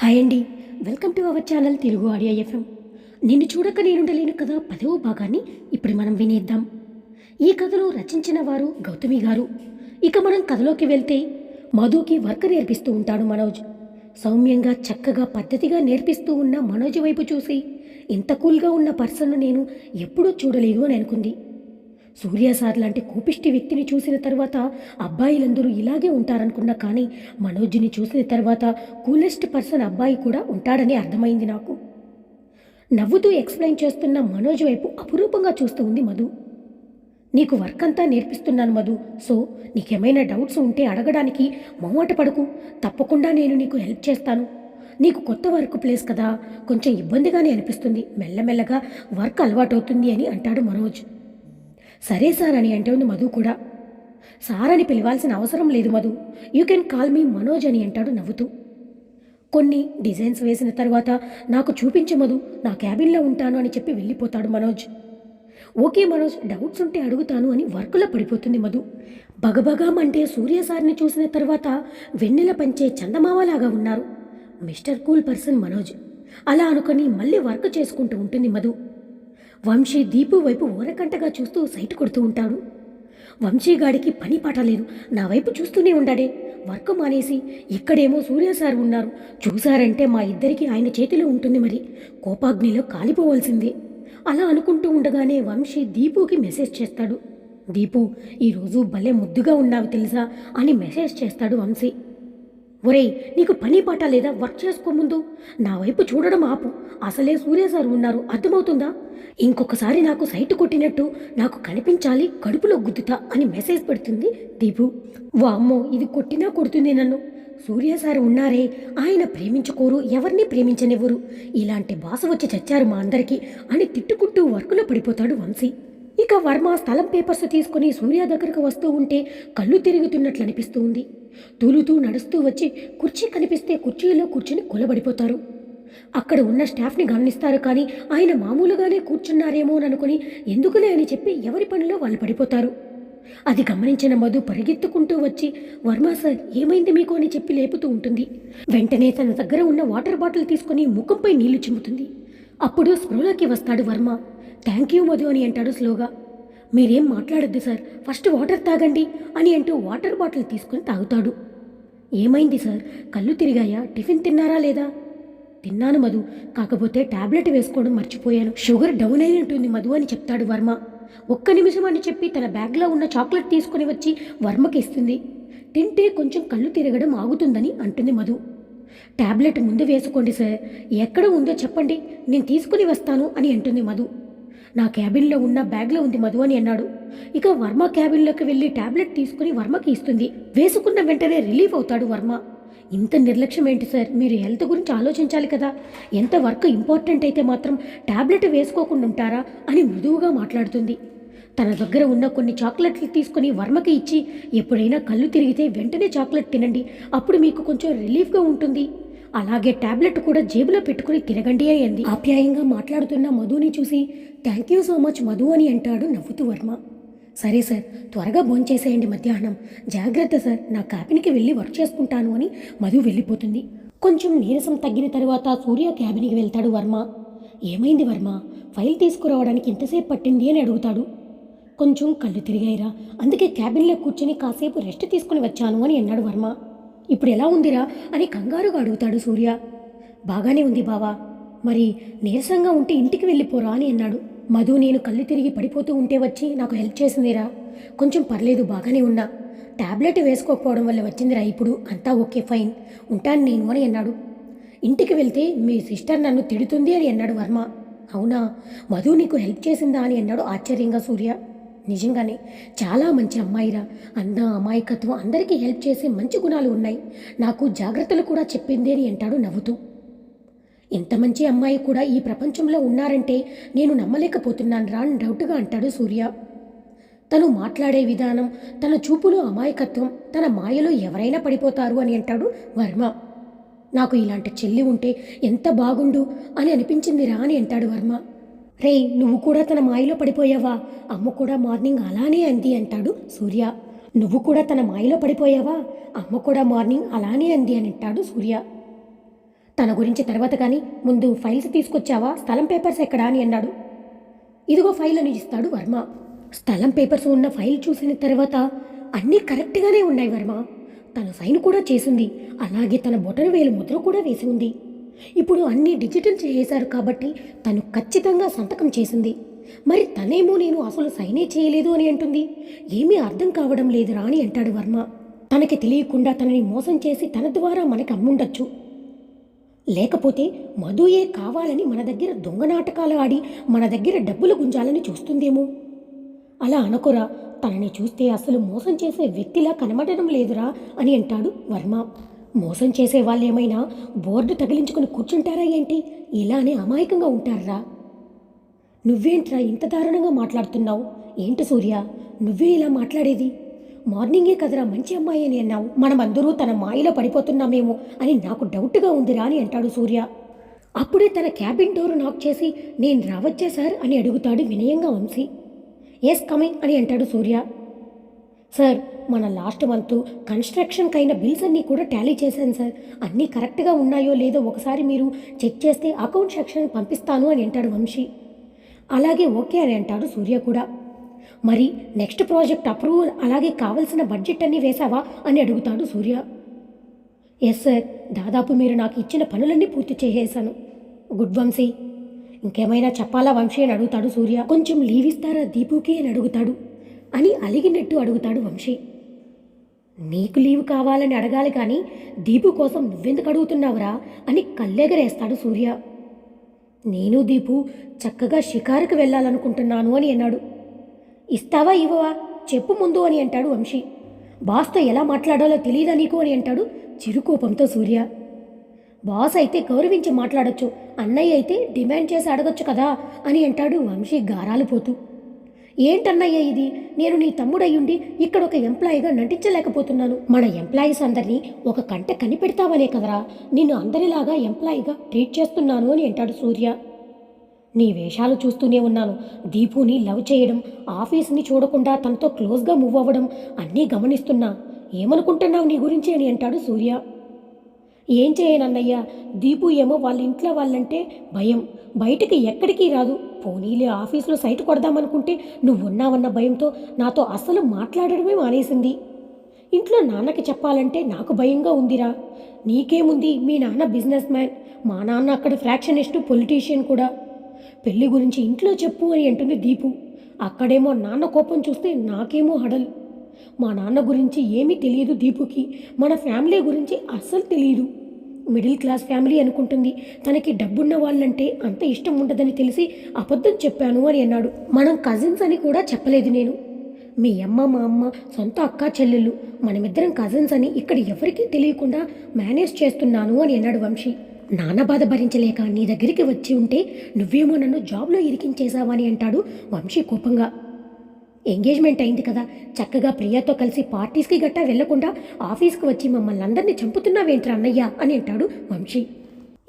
Hi అండి. Welcome to our channel Telugu audio FM. నిన్ను చూడక నేనుండలేను కదా పదవ భాగాన్ని ఇప్పుడు మనం వినేద్దాం. ఈ కథను రచించిన వారు గౌతమి గారు. ఇక మనం కథలోకి వెళ్తే మధుకి వర్క్ నేర్పిస్తూ ఉంటాడు మనోజ్. సౌమ్యంగా చక్కగా పద్ధతిగా నేర్పిస్తూ ఉన్న మనోజ్ వైపు చూసి ఇంత కూల్గా ఉన్న పర్సన్ను నేను ఎప్పుడూ చూడలేదు అని అనుకుంది. సూర్య సార్ లాంటి కోపిష్టి వ్యక్తిని చూసిన తర్వాత అబ్బాయిలందరూ ఇలాగే ఉంటారనుకున్నా కానీ మనోజ్ని చూసిన తర్వాత కూలెస్ట్ పర్సన్ అబ్బాయి కూడా ఉంటాడని అర్థమైంది నాకు. నవ్వుతూ ఎక్స్ప్లెయిన్ చేస్తున్న మనోజ్ వైపు అపురూపంగా చూస్తూ ఉంది మధు. నీకు వర్క్ అంతా నేర్పిస్తున్నాను మధు. సో నీకేమైనా డౌట్స్ ఉంటే అడగడానికి మొమ్మట పడకు. తప్పకుండా నేను నీకు హెల్ప్ చేస్తాను. నీకు కొత్త వర్క్ ప్లేస్ కదా. కొంచెం ఇబ్బందిగానే అనిపిస్తుంది. మెల్లమెల్లగా వర్క్ అలవాటవుతుంది అని అంటాడు మనోజ్. సరే సార్ అని అంటే ఉంది మధు కూడా. సార్ అని పిలవాల్సిన అవసరం లేదు Madhu. You can call me Manoj అని అంటాడు నవ్వుతూ. కొన్ని డిజైన్స్ వేసిన తర్వాత నాకు చూపించు మధు నా క్యాబిన్లో ఉంటాను అని చెప్పి వెళ్ళిపోతాడు మనోజ్. ఓకే మనోజ్ డౌట్స్ ఉంటే అడుగుతాను అని వర్కులో పడిపోతుంది మధు. బగబగామంటే సూర్య సార్ని చూసిన తర్వాత వెన్నెల పంచే చందమావలాగా ఉన్నారు. Mister cool person Manoj. అలా అనుకొని మళ్ళీ వర్క్ చేసుకుంటూ ఉంటుంది మధు. వంశీ దీపు వైపు ఊరకంటగా చూస్తూ సైట్ కొడుతూ ఉంటాడు. వంశీగాడికి పని పాట లేదు. నా వైపు చూస్తూనే ఉండాడే. వర్క్ మానేసి ఇక్కడేమో సూర్య సార్ ఉన్నారు. చూశారంటే మా ఇద్దరికి ఆయన చేతిలో ఉంటుంది మరి. కోపాగ్నిలో కాలిపోవలసిందే. అలా అనుకుంటూ ఉండగానే వంశీ దీపుకి మెసేజ్ చేస్తాడు. దీపు ఈరోజు భలే ముద్దుగా ఉన్నావు తెలుసా? అని మెసేజ్ చేస్తాడు వంశీ. ఒరేయ్ నీకు పని పాట లేదా వర్క్ చేసుకో ముందు. నా వైపు చూడడం ఆపు. అసలే సూర్య సార్ ఉన్నారు. అర్థమవుతుందా? ఇంకొకసారి నాకు సైట్ కొట్టినట్టు నాకు కనిపించాలి కడుపులో గుద్దుతా అని మెసేజ్ పెడుతుంది దీపు వామ్మో ఇది కొట్టినా కొడుతుంది నన్ను. సూర్య సార్ ఉన్నారే ఆయన ప్రేమించుకోరు ఎవరిని ప్రేమించనివ్వరు. ఇలాంటి బాస వచ్చి చచ్చారు మా అందరికీ అని తిట్టుకుంటూ వర్కులో పడిపోతాడు వంశీ. ఇక వర్మ స్థలం పేపర్స్ తీసుకుని సూర్య దగ్గరకు వస్తూ ఉంటే కళ్ళు తిరుగుతున్నట్లు అనిపిస్తూ ఉంది తూలుతూ నడుస్తూ వచ్చి కుర్చీ కనిపిస్తే కుర్చీలో కూర్చుని కొలబడిపోతారు. అక్కడ ఉన్న స్టాఫ్ని గమనిస్తారు కానీ ఆయన మామూలుగానే కూర్చున్నారేమో అని అనుకుని ఎందుకులే అని చెప్పి ఎవరి పనిలో వాళ్ళు పడిపోతారు. అది గమనించిన మధు పరిగెత్తుకుంటూ వచ్చి వర్మ సార్ ఏమైంది మీకు అని చెప్పి లేపుతూ ఉంటుంది. వెంటనే తన దగ్గర ఉన్న వాటర్ బాటిల్ తీసుకుని ముఖంపై నీళ్ళు చిమ్ముతుంది. అప్పుడు స్పృహలోకి వస్తాడు వర్మ. థ్యాంక్ యూ మధు అని అంటాడు స్లోగా. మీరేం మాట్లాడొద్దు సార్ ఫస్ట్ వాటర్ తాగండి అని అంటూ వాటర్ బాటిల్ తీసుకుని తాగుతాడు. ఏమైంది సార్ కళ్ళు తిరిగాయా టిఫిన్ తిన్నారా లేదా? తిన్నాను మధు కాకపోతే టాబ్లెట్ వేసుకోవడం మర్చిపోయాను. షుగర్ డౌన్ అయి ఉంటుంది మధు అని చెప్తాడు వర్మ. ఒక్క నిమిషం అని చెప్పి తన బ్యాగ్లో ఉన్న చాక్లెట్ తీసుకుని వచ్చి వర్మకి ఇస్తుంది. తింటే కొంచెం కళ్ళు తిరగడం ఆగుతుందని అంటుంది మధు. టాబ్లెట్ ముందు వేసుకోండి సార్ ఎక్కడ ఉందో చెప్పండి నేను తీసుకుని వస్తాను అని అంటుంది మధు. నా క్యాబిన్లో ఉన్న బ్యాగ్లో ఉంది మధు అని అన్నాడు. ఇక వర్మ క్యాబిన్లోకి వెళ్ళి టాబ్లెట్ తీసుకుని వర్మకి ఇస్తుంది. వేసుకున్న వెంటనే రిలీఫ్ అవుతాడు వర్మ. ఇంత నిర్లక్ష్యం ఏంటి సార్? మీరు హెల్త్ గురించి ఆలోచించాలి కదా. ఎంత వర్క్ ఇంపార్టెంట్ అయితే మాత్రం ట్యాబ్లెట్ వేసుకోకుండా ఉంటారా అని మృదువుగా మాట్లాడుతుంది. తన దగ్గర ఉన్న కొన్ని చాక్లెట్లు తీసుకుని వర్మకి ఇచ్చి ఎప్పుడైనా కళ్ళు తిరిగితే వెంటనే చాక్లెట్ తినండి. అప్పుడు మీకు కొంచెం రిలీఫ్గా ఉంటుంది. అలాగే టాబ్లెట్ కూడా జేబులో పెట్టుకుని తిరగండి అయింది ఆప్యాయంగా మాట్లాడుతున్న మధుని చూసి thank you so much Madhu అని అంటాడు నవ్వుతూ వర్మ. సరే సార్ త్వరగా భోంచేసేయండి మధ్యాహ్నం. జాగ్రత్త సార్ నా క్యాబిన్కి వెళ్ళి వర్క్ చేసుకుంటాను అని మధు వెళ్ళిపోతుంది. కొంచెం నీరసం తగ్గిన తర్వాత సూర్య క్యాబిన్కి వెళ్తాడు వర్మ. ఏమైంది వర్మ? ఫైల్ తీసుకురావడానికి ఎంతసేపు పట్టింది అని అడుగుతాడు. కొంచెం కళ్ళు తిరిగాయిరా అందుకే క్యాబిన్లో కూర్చొని కాసేపు రెస్ట్ తీసుకుని వచ్చాను అని అన్నాడు వర్మ. ఇప్పుడు ఎలా ఉందిరా అని కంగారుగా అడుగుతాడు సూర్య. బాగానే ఉంది బావా. మరి నీరసంగా ఉంటే ఇంటికి వెళ్ళిపోరా అని అన్నాడు. మధు నేను కళ్ళు తిరిగి పడిపోతూ ఉంటే వచ్చి నాకు హెల్ప్ చేసిందిరా. కొంచెం పర్లేదు బాగానే ఉన్నా. టాబ్లెట్ వేసుకోకపోవడం వల్ల వచ్చిందిరా ఇప్పుడు. అంతా ఓకే ఫైన్. ఉంటాను నేను అని అన్నాడు. ఇంటికి వెళ్తే మీ సిస్టర్ నన్ను తిడుతుంది అని అన్నాడు వర్మ. అవునా? మధు నీకు హెల్ప్ చేసిందా అని అన్నాడు ఆశ్చర్యంగా సూర్య. నిజంగానే చాలా మంచి అమ్మాయిరా. అన్న అమాయకత్వం అందరికీ హెల్ప్ చేసే మంచి గుణాలు ఉన్నాయి. నాకు జాగ్రత్తలు కూడా చెప్పింది అని అంటాడు నవ్వుతూ. ఇంత మంచి అమ్మాయి కూడా ఈ ప్రపంచంలో ఉన్నారంటే నేను నమ్మలేకపోతున్నాను రా అని డౌట్గా అంటాడు సూర్య. తను మాట్లాడే విధానం తన చూపులో అమాయకత్వం తన మాయలో ఎవరైనా పడిపోతారు అని అంటాడు వర్మ. నాకు ఇలాంటి చెల్లి ఉంటే ఎంత బాగుండు అని అనిపించింది రా అని అంటాడు వర్మ. రే నువ్వు కూడా తన మాయలో పడిపోయావా? అమ్మ కూడా మార్నింగ్ అలానే అంది అంటాడు సూర్య. నువ్వు కూడా తన మాయలో పడిపోయావా? అమ్మ కూడా మార్నింగ్ అలానే అంది అని అంటాడు సూర్య. తన గురించి తర్వాత కానీ ముందు ఫైల్స్ తీసుకొచ్చావా? స్థలం పేపర్స్ ఎక్కడా అని అన్నాడు. ఇదిగో ఫైల్ అని ఇస్తాడు వర్మ. స్థలం పేపర్స్ ఉన్న ఫైల్ చూసిన తర్వాత అన్నీ కరెక్ట్గానే ఉన్నాయి వర్మ. తన సైన్ కూడా చేసింది. అలాగే తన బొటన వేలు ముద్ర కూడా వేసి ఉంది. ఇప్పుడు అన్నీ డిజిటల్ చేశారు కాబట్టి తను ఖచ్చితంగా సంతకం చేసింది. మరి తనేమో నేను అసలు సైనే చేయలేదు అని అంటుంది. ఏమీ అర్థం కావడం లేదురా అని అంటాడు వర్మ. తనకి తెలియకుండా తనని మోసం చేసి తన ద్వారా మనకి అమ్ముండొచ్చు. లేకపోతే మధుయే కావాలని మన దగ్గర దొంగ నాటకాలు ఆడి మన దగ్గర డబ్బులు గుంజాలని చూస్తుందేమో? అలా అనుకోరా తనని చూస్తే అసలు మోసం చేసే వ్యక్తిలా కనబడడం లేదురా అని అంటాడు వర్మ. మోసం చేసే వాళ్ళు ఏమైనా బోర్డు తగిలించుకుని కూర్చుంటారా ఏంటి? ఇలానే అమాయకంగా ఉంటారా? నువ్వేంట్రా ఇంత దారుణంగా మాట్లాడుతున్నావు? ఏంటి సూర్య? నువ్వే ఇలా మాట్లాడేది? మార్నింగే కదరా మంచి అమ్మాయి అని అన్నావు. మనమందరూ తన మాయలో పడిపోతున్నామేమో అని నాకు డౌట్గా ఉందిరా అని అంటాడు సూర్య. అప్పుడే తన క్యాబిన్ డోర్ నాక్ చేసి నేను రావచ్చా సార్? అని అడుగుతాడు వినయంగా వంశీ. ఎస్ కమింగ్ అని అంటాడు సూర్య. సార్ మన లాస్ట్ మంత్ కన్స్ట్రక్షన్కి అయిన బిల్స్ అన్నీ కూడా టాలీ చేశాను సార్. అన్నీ కరెక్ట్గా ఉన్నాయో లేదో ఒకసారి మీరు చెక్ చేస్తే అకౌంట్ సెక్షన్ పంపిస్తాను అని అంటాడు వంశీ. అలాగే ఓకే అని అంటాడు సూర్య కూడా. మరి నెక్స్ట్ ప్రాజెక్ట్ అప్రూవల్ అలాగే కావలసిన బడ్జెట్ అన్నీ వేశావా అని అడుగుతాడు సూర్య. ఎస్ సార్ దాదాపు మీరు నాకు ఇచ్చిన పనులన్నీ పూర్తి చేసేశాను. గుడ్ వంశీ. ఇంకేమైనా చెప్పాలా వంశీ అని అడుగుతాడు సూర్య. కొంచెం లీవ్ ఇస్తారా దీపుకి అని అడుగుతాడు. అని అలిగినట్టు అడుగుతాడు వంశీ. నీకు లీవ్ కావాలని అడగాలి కానీ దీపు కోసం నువ్వెందుకు అడుగుతున్నావురా అని కళ్ళెగరేస్తాడు సూర్య. నేను దీపు చక్కగా షికారుకు వెళ్ళాలనుకుంటున్నాను అని అన్నాడు. ఇస్తావా ఇవ్వవా? చెప్పు ముందు అని అంటాడు వంశీ. బాస్తో ఎలా మాట్లాడాలో తెలియదా నీకు అని అంటాడు చిరుకోపంతో సూర్య. బాస్ అయితే గౌరవించి మాట్లాడొచ్చు అన్నయ్య అయితే డిమాండ్ చేసి అడగొచ్చు కదా అని అంటాడు వంశీ గారాలు పోతూ. ఏంటన్నయ్య ఇది? నేను నీ తమ్ముడయ్యుండి ఇక్కడ ఒక ఎంప్లాయీగా నటించలేకపోతున్నాను. మన ఎంప్లాయీస్ అందరినీ ఒక కంట కనిపెడతావనే కదరా? నిన్ను అందరిలాగా ఎంప్లాయీగా ట్రీట్ చేస్తున్నాను అని అంటాడు సూర్య. నీ వేషాలు చూస్తూనే ఉన్నాను. దీపుని లవ్ చేయడం ఆఫీస్ని చూడకుండా తనతో క్లోజ్గా మూవ్ అవ్వడం అన్నీ గమనిస్తున్నా. ఏమనుకుంటున్నావు నీ గురించి అని అంటాడు సూర్య. ఏం చేయనన్నయ్యా? దీపు ఏమో వాళ్ళ ఇంట్లో వాళ్ళంటే భయం. బయటికి ఎక్కడికి రాదు. పోనీలే ఆఫీస్లో సైట్ కొడదామనుకుంటే నువ్వు ఉన్నావన్న భయంతో నాతో అసలు మాట్లాడడమే మానేసింది. ఇంట్లో నాన్నకి చెప్పాలంటే నాకు భయంగా ఉందిరా. నీకేముంది? మీ నాన్న బిజినెస్ మ్యాన్. మా నాన్న అక్కడ ఫ్రాక్షనిస్ట్ పొలిటీషియన్ కూడా. పెళ్ళి గురించి ఇంట్లో చెప్పు అని అంటుంది దీపు. అక్కడేమో నాన్న కోపం చూస్తే నాకేమో హడల్. మా నాన్న గురించి ఏమీ తెలియదు దీపుకి. మన ఫ్యామిలీ గురించి అస్సలు తెలియదు. మిడిల్ క్లాస్ ఫ్యామిలీ అనుకుంటుంది. తనకి డబ్బున్న వాళ్ళంటే అంత ఇష్టం ఉండదని తెలిసి అబద్ధం చెప్పాను అని అన్నాడు. మనం కజిన్స్ అని కూడా చెప్పలేదు నేను. మీ అమ్మ మా అమ్మ సొంత అక్క చెల్లెళ్ళు మనమిద్దరం కజిన్స్ అని ఇక్కడ ఎవరికీ తెలియకుండా మేనేజ్ చేస్తున్నాను అని అన్నాడు వంశీ. నాన్న బాధ భరించలేక నీ దగ్గరికి వచ్చి ఉంటే నువ్వేమో నన్ను జాబ్లో ఇరికించేశావని అంటాడు వంశీ కోపంగా. ఎంగేజ్మెంట్ అయింది కదా. చక్కగా ప్రియాతో కలిసి పార్టీస్కి గట్టా వెళ్ళకుండా ఆఫీస్కి వచ్చి మమ్మల్ని అందరినీ చంపుతున్నావేంట్రా అన్నయ్య అని అంటాడు వంశీ.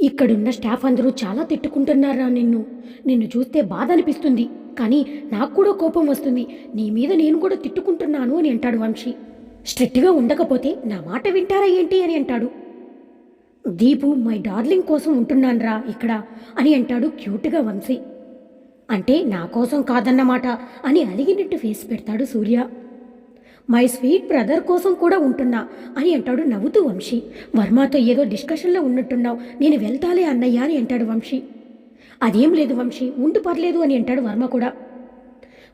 ఇక్కడున్న స్టాఫ్ అందరూ చాలా తిట్టుకుంటున్నారా నిన్ను? నిన్ను చూస్తే బాధ అనిపిస్తుంది. కానీ నాకు కూడా కోపం వస్తుంది. నీ మీద నేను కూడా తిట్టుకుంటున్నాను అని అంటాడు వంశీ. స్ట్రిక్ట్గా ఉండకపోతే నా మాట వింటారా ఏంటి అని అంటాడు. దీపు మై డార్లింగ్ కోసం ఉంటున్నాన్రా ఇక్కడ అని అంటాడు క్యూట్గా వంశీ. అంటే నా కోసం కాదన్నమాట అని అలిగినట్టు ఫేస్ పెడతాడు సూర్య. మై స్వీట్ బ్రదర్ కోసం కూడా ఉంటున్నా అని అంటాడు నవ్వుతూ వంశీ. వర్మతో ఏదో డిస్కషన్లో ఉన్నట్టున్నావు నేను వెళ్తాలే అన్నయ్య అని అంటాడు వంశీ. అదేం లేదు వంశీ ఉండు పర్లేదు అని అంటాడు వర్మ కూడా.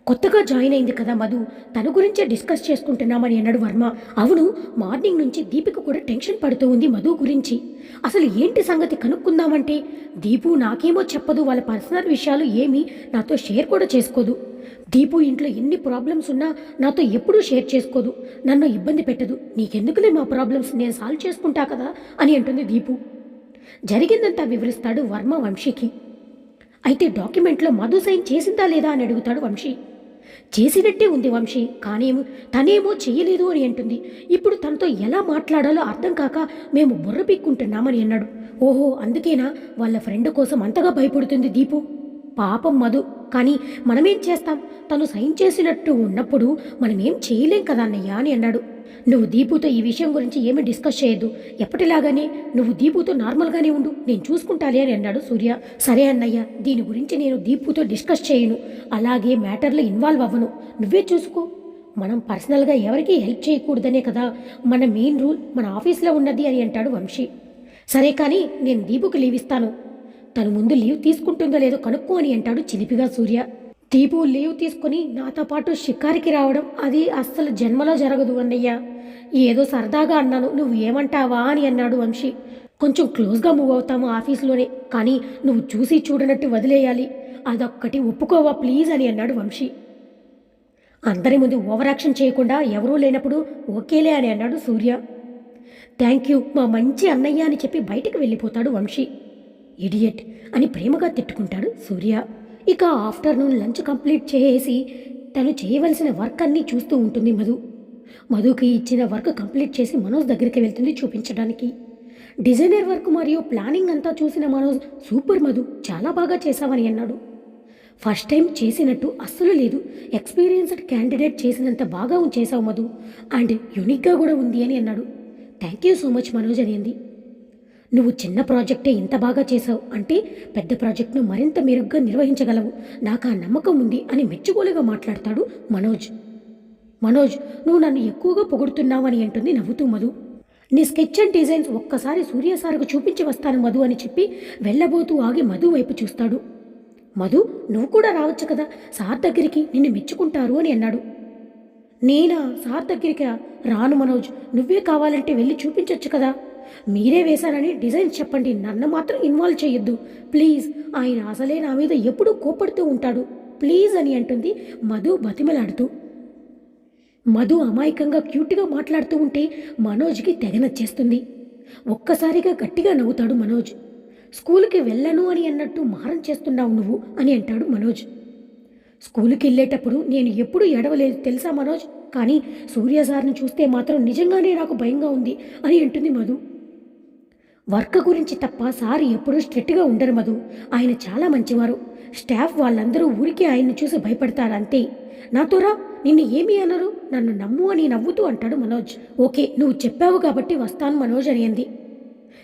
కొత్తగా జాయిన్ అయింది కదా మధు. తన గురించే డిస్కస్ చేసుకుంటున్నామని అన్నాడు వర్మ. అవును మార్నింగ్ నుంచి దీపిక కూడా టెన్షన్ పడుతూ ఉంది మధు గురించి. అసలు ఏంటి సంగతి కనుక్కుందామంటే దీపు నాకేమో చెప్పదు వాళ్ళ పర్సనల్ విషయాలు ఏమీ నాతో షేర్ కూడా చేసుకోదు. దీపు ఇంట్లో ఎన్ని ప్రాబ్లమ్స్ ఉన్నా నాతో ఎప్పుడూ షేర్ చేసుకోదు. నన్ను ఇబ్బంది పెట్టదు. నీకెందుకులే మా ప్రాబ్లమ్స్ నేను సాల్వ్ చేసుకుంటా కదా అని అంటుంది దీపు. జరిగిందంతా వివరిస్తాడు వర్మ వంశీకి. అయితే డాక్యుమెంట్లో మధు సైన్ చేసిందా లేదా అని అడుగుతాడు వంశీ. చేసినట్టే ఉంది వంశీ. కానేమో తనేమో చేయలేదు అని అంటుంది. ఇప్పుడు తనతో ఎలా మాట్లాడాలో అర్థం కాక మేము బుర్ర పిక్కుంటున్నామని అన్నాడు. ఓహో అందుకేనా? వాళ్ళ ఫ్రెండ్ కోసం అంతగా భయపడుతుంది దీపు. పాపం మధు. కానీ మనమేం చేస్తాం? తను సైన్ చేసినట్టు ఉన్నప్పుడు మనమేం చేయలేం కదా అన్నయ్య అని అన్నాడు. నువ్వు దీపుతో ఈ విషయం గురించి ఏమీ డిస్కస్ చేయొద్దు. ఎప్పటిలాగానే నువ్వు దీపుతో నార్మల్గానే ఉండు. నేను చూసుకుంటాలే అని అన్నాడు సూర్య. సరే అన్నయ్య దీని గురించి నేను దీపుతో డిస్కస్ చేయను. అలాగే మ్యాటర్లో ఇన్వాల్వ్ అవ్వను. నువ్వే చూసుకో. మనం పర్సనల్గా ఎవరికీ హెల్ప్ చేయకూడదనే కదా. మన మెయిన్ రూల్ మన ఆఫీస్లో ఉన్నది అని అంటాడు వంశీ. సరే కానీ నేను దీపుకి లీవ్ ఇస్తాను. తను ముందు లీవ్ తీసుకుంటుందో లేదో కనుక్కో అని అంటాడు చిలిపిగా సూర్య. దీపు లీవ్ తీసుకుని నాతో పాటు షికారికి రావడం అది అస్సలు జన్మలో జరగదు అన్నయ్య. ఏదో సరదాగా అన్నాను నువ్వు ఏమంటావా అని అన్నాడు వంశీ. కొంచెం క్లోజ్గా మూవ్ అవుతాము ఆఫీస్లోనే కానీ నువ్వు చూసి చూడనట్టు వదిలేయాలి. అదొక్కటి ఒప్పుకోవా ప్లీజ్? అని అన్నాడు వంశీ. అందరి ముందు ఓవరాక్షన్ చేయకుండా ఎవరూ లేనప్పుడు ఓకేలే అని అన్నాడు సూర్య. థ్యాంక్ యూ మా మంచి అన్నయ్య అని చెప్పి బయటికి వెళ్ళిపోతాడు వంశీ. ఇడియట్ అని ప్రేమగా తిట్టుకుంటాడు సూర్య. ఇక ఆఫ్టర్నూన్ లంచ్ కంప్లీట్ చేసి తను చేయవలసిన వర్క్ అన్నీ చూస్తూ ఉంటుంది మధు. మధుకి ఇచ్చిన వర్క్ కంప్లీట్ చేసి మనోజ్ దగ్గరికి వెళ్తుంది చూపించడానికి. డిజైనర్ వర్క్ మరియు ప్లానింగ్ అంతా చూసిన మనోజ్ సూపర్ మధు చాలా బాగా చేశావని అన్నాడు. ఫస్ట్ టైం చేసినట్టు అస్సలు లేదు. ఎక్స్పీరియన్స్డ్ క్యాండిడేట్ చేసినంత బాగా చేసావు మధు. అండ్ యూనిక్గా కూడా ఉంది అని అన్నాడు. Thank you so much Manoj అని అంది. నువ్వు చిన్న ప్రాజెక్టే ఇంత బాగా చేసావు అంటే పెద్ద ప్రాజెక్ట్ను మరింత మెరుగ్గా నిర్వహించగలవు. నాకు ఆ నమ్మకం ఉంది అని మెచ్చుకోలుగా మాట్లాడతాడు మనోజ్. మనోజ్ నువ్వు నన్ను ఎక్కువగా పొగుడుతున్నావని అంటుంది నవ్వుతూ మధు. నీ స్కెచ్ అండ్ డిజైన్స్ ఒక్కసారి సూర్య సార్కు చూపించి వస్తాను మధు అని చెప్పి వెళ్ళబోతూ ఆగి మధు వైపు చూస్తాడు. మధు నువ్వు కూడా రావచ్చు కదా సార్ దగ్గరికి నిన్ను మెచ్చుకుంటారు అని అన్నాడు. నేనా? సార్ దగ్గరికి? రాను మనోజ్ నువ్వే కావాలంటే వెళ్ళి చూపించవచ్చు కదా. మీరే వేశారని డిజైన్ చెప్పండి. నన్ను మాత్రం ఇన్వాల్వ్ చేయొద్దు. ప్లీజ్ ఆయన అసలే నా మీద ఎప్పుడూ కోపడుతూ ఉంటాడు. ప్లీజ్ అని అంటుంది మధు బతిమలాడుతూ. మధు అమాయకంగా క్యూట్గా మాట్లాడుతూ ఉంటే మనోజ్కి తెగ నచ్చేస్తుంది. ఒక్కసారిగా గట్టిగా నవ్వుతాడు మనోజ్. స్కూల్కి వెళ్ళను అని అన్నట్టు మారం చేస్తున్నావు నువ్వు అని అంటాడు మనోజ్. స్కూల్కి వెళ్ళేటప్పుడు నేను ఎప్పుడూ ఎడవలేదు తెలుసా మనోజ్? కానీ సూర్య సార్ని చూస్తే మాత్రం నిజంగానే నాకు భయంగా ఉంది అని అంటుంది మధు. వర్క్ గురించి తప్ప సార్ ఎప్పుడూ స్ట్రిక్ట్గా ఉండరు మధు. ఆయన చాలా మంచివారు. స్టాఫ్ వాళ్ళందరూ ఊరికే ఆయన్ని చూసి భయపడతారు అంతే నాతోరా నిన్ను ఏమి అనరు? నన్ను నమ్ము అని నవ్వుతూ అంటాడు మనోజ్. ఓకే నువ్వు చెప్పావు కాబట్టి వస్తాను మనోజ్ అనింది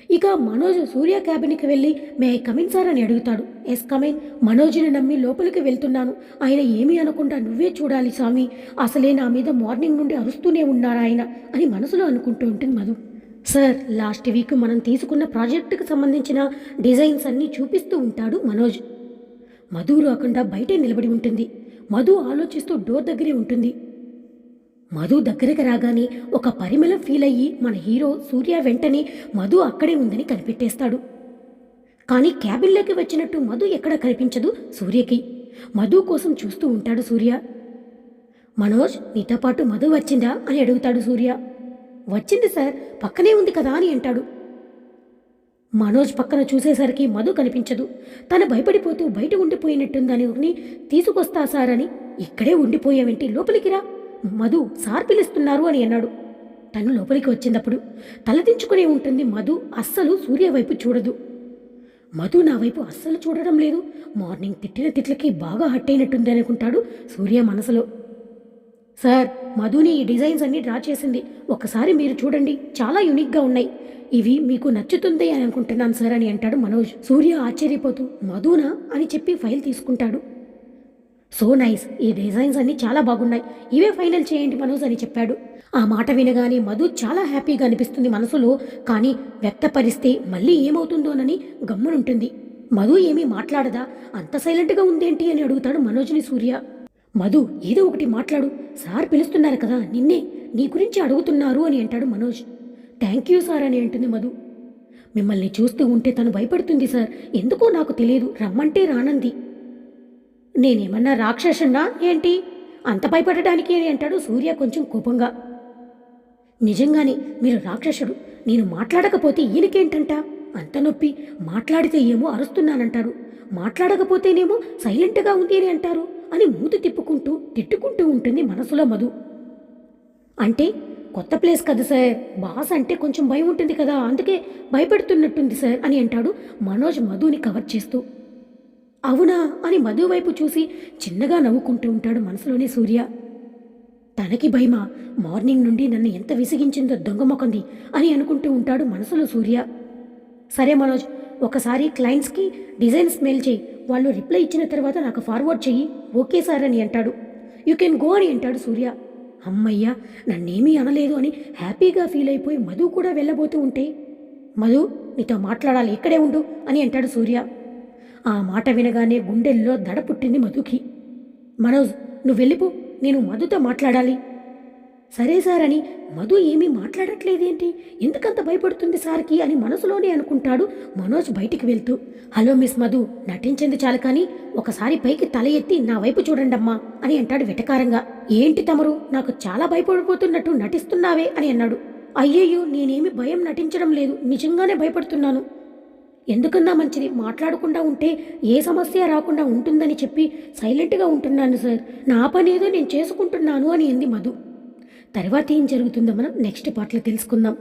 ఇక మనోజ్ సూర్య క్యాబిన్కి వెళ్ళి మే కమిన్ సార్ అని అడుగుతాడు. ఎస్ కమిన్ మనోజ్ని నమ్మి లోపలికి వెళ్తున్నాను. ఆయన ఏమీ అనకుండా నువ్వే చూడాలి స్వామి. అసలే నా మీద మార్నింగ్ నుండి అరుస్తూనే ఉన్నారు ఆయన అని మనసులో అనుకుంటూ ఉంటుంది మధు. సార్ లాస్ట్ వీక్ మనం తీసుకున్న ప్రాజెక్టుకు సంబంధించిన డిజైన్స్ అన్నీ చూపిస్తూ ఉంటాడు మనోజ్. మధు రాకుండా బయటే నిలబడి ఉంటుంది. మధు ఆలోచిస్తూ డోర్ దగ్గరే ఉంటుంది. మధు దగ్గరకు రాగానే ఒక పరిమళం ఫీల్ అయ్యి మన హీరో సూర్య వెంటనే మధు అక్కడే ఉందని కనిపెట్టేస్తాడు. కానీ క్యాబిన్లోకి వచ్చినట్టు మధు ఎక్కడ కనిపించదు సూర్యకి. మధు కోసం చూస్తూ ఉంటాడు సూర్య. మనోజ్ నీతో పాటు మధు వచ్చిందా అని అడుగుతాడు సూర్య. వచ్చింది సార్ పక్కనే ఉంది కదా అని అంటాడు. మనోజ్ పక్కన చూసేసరికి మధు కనిపించదు. తను భయపడిపోతూ బయట ఉండిపోయినట్టుందని ఒకని తీసుకొస్తా సార్ అని ఇక్కడే ఉండిపోయావేంటి లోపలికి రా మధు సార్ పిలుస్తున్నారు అని అన్నాడు. తను లోపలికి వచ్చినప్పుడు తలదించుకునే ఉంటుంది మధు అస్సలు సూర్య వైపు చూడదు. మధు నా వైపు అస్సలు చూడడం లేదు. మార్నింగ్ తిట్టిన తిట్లకి బాగా హట్ అయినట్టుంది అనుకుంటాడు సూర్య మనసులో. సార్ మధుని ఈ డిజైన్స్ అన్ని డ్రా చేసింది. ఒకసారి మీరు చూడండి చాలా యూనిక్గా ఉన్నాయి. ఇవి మీకు నచ్చుతుంది అని అనుకుంటున్నాను సార్ అని అంటాడు మనోజ్. సూర్య ఆశ్చర్యపోతూ మధునా అని చెప్పి ఫైల్ తీసుకుంటాడు. సో నైస్ ఈ డిజైన్స్ అన్ని చాలా బాగున్నాయి. ఇవే ఫైనల్ చేయండి మనోజ్ అని చెప్పాడు. ఆ మాట వినగానే మధు చాలా హ్యాపీగా అనిపిస్తుంది మనసులో కానీ వ్యక్తపరిస్తే మళ్ళీ ఏమవుతుందోనని గమ్మునుంటుంది. మధు ఏమీ మాట్లాడదా? అంత సైలెంట్గా ఉందేంటి అని అడుగుతాడు మనోజ్ని సూర్య. మధు ఏదో ఒకటి మాట్లాడు. సార్ పిలుస్తున్నారు కదా నిన్నే. నీ గురించి అడుగుతున్నారు అని అంటాడు మనోజ్. థ్యాంక్ యూ సార్ అని అంటుంది మధు. మిమ్మల్ని చూస్తూ ఉంటే తను భయపడుతుంది సార్. ఎందుకో నాకు తెలియదు. రమ్మంటే రానంది. నేనేమన్నా రాక్షసున్నా ఏంటి? అంత భయపడడానికి అని అంటాడు సూర్య కొంచెం కోపంగా. నిజంగానే మీరు రాక్షసుడు. నేను మాట్లాడకపోతే ఈయనకేంటంట? అంత నొప్పి. మాట్లాడితే ఏమో అరుస్తున్నానంటారు. మాట్లాడకపోతేనేమో సైలెంట్గా ఉంది అని అంటారు. అని మూతి తిప్పుకుంటూ తిట్టుకుంటూ ఉంటుంది మనసులో మధు. అంటే కొత్త ప్లేస్ కదా సార్. బాస్ అంటే కొంచెం భయం ఉంటుంది కదా. అందుకే భయపెడుతున్నట్టుంది సార్ అని అంటాడు మనోజ్ మధుని కవర్ చేస్తూ. అవునా అని మధు వైపు చూసి చిన్నగా నవ్వుకుంటూ ఉంటాడు మనసులోనే సూర్య. తనకి భయమా? మార్నింగ్ నుండి నన్ను ఎంత విసిగించిందో దొంగమొకంది అని అనుకుంటూ ఉంటాడు మనసులో సూర్య. సరే మనోజ్ ఒకసారి క్లయింట్స్కి డిజైన్స్ మెయిల్ చేయి. వాళ్ళు రిప్లై ఇచ్చిన తర్వాత నాకు ఫార్వర్డ్ చెయ్యి. ఓకే సార్ అని అంటాడు. యూ కెన్ గో అని అంటాడు సూర్య. అమ్మయ్యా నన్నేమీ అనలేదు అని హ్యాపీగా ఫీల్ అయిపోయి మధు కూడా వెళ్ళబోతూ ఉంటే. మధు నీతో మాట్లాడాలి ఇక్కడే ఉండు అని అంటాడు సూర్య. ఆ మాట వినగానే గుండెల్లో దడ పుట్టింది మధుకి. మనోజ్ నువ్వు వెళ్ళిపో నేను మధుతో మాట్లాడాలి. సరే సార్ అని మధు ఏమీ మాట్లాడట్లేదేంటి? ఎందుకంత భయపడుతుంది సార్కి అని మనసులోనే అనుకుంటాడు మనోజ్ బయటికి వెళ్తూ. హలో మిస్ మధు నటించింది చాలు కానీ ఒకసారి పైకి తల ఎత్తి నా వైపు చూడండమ్మా అని అంటాడు వెటకారంగా. ఏంటి తమరు నాకు చాలా భయపడిపోతున్నట్టు నటిస్తున్నావే అని అన్నాడు. అయ్యయ్యో నేనేమి భయం నటించడం లేదు నిజంగానే భయపడుతున్నాను. ఎందుకన్నా మంచిది మాట్లాడకుండా ఉంటే ఏ సమస్య రాకుండా ఉంటుందని చెప్పి సైలెంట్గా ఉంటున్నాను సార్. నా పని ఏదో నేను చేసుకుంటున్నాను అని అంది మధు. తర్వాత ఏం జరుగుతుందో మనం నెక్స్ట్ పార్ట్లో తెలుసుకుందాం.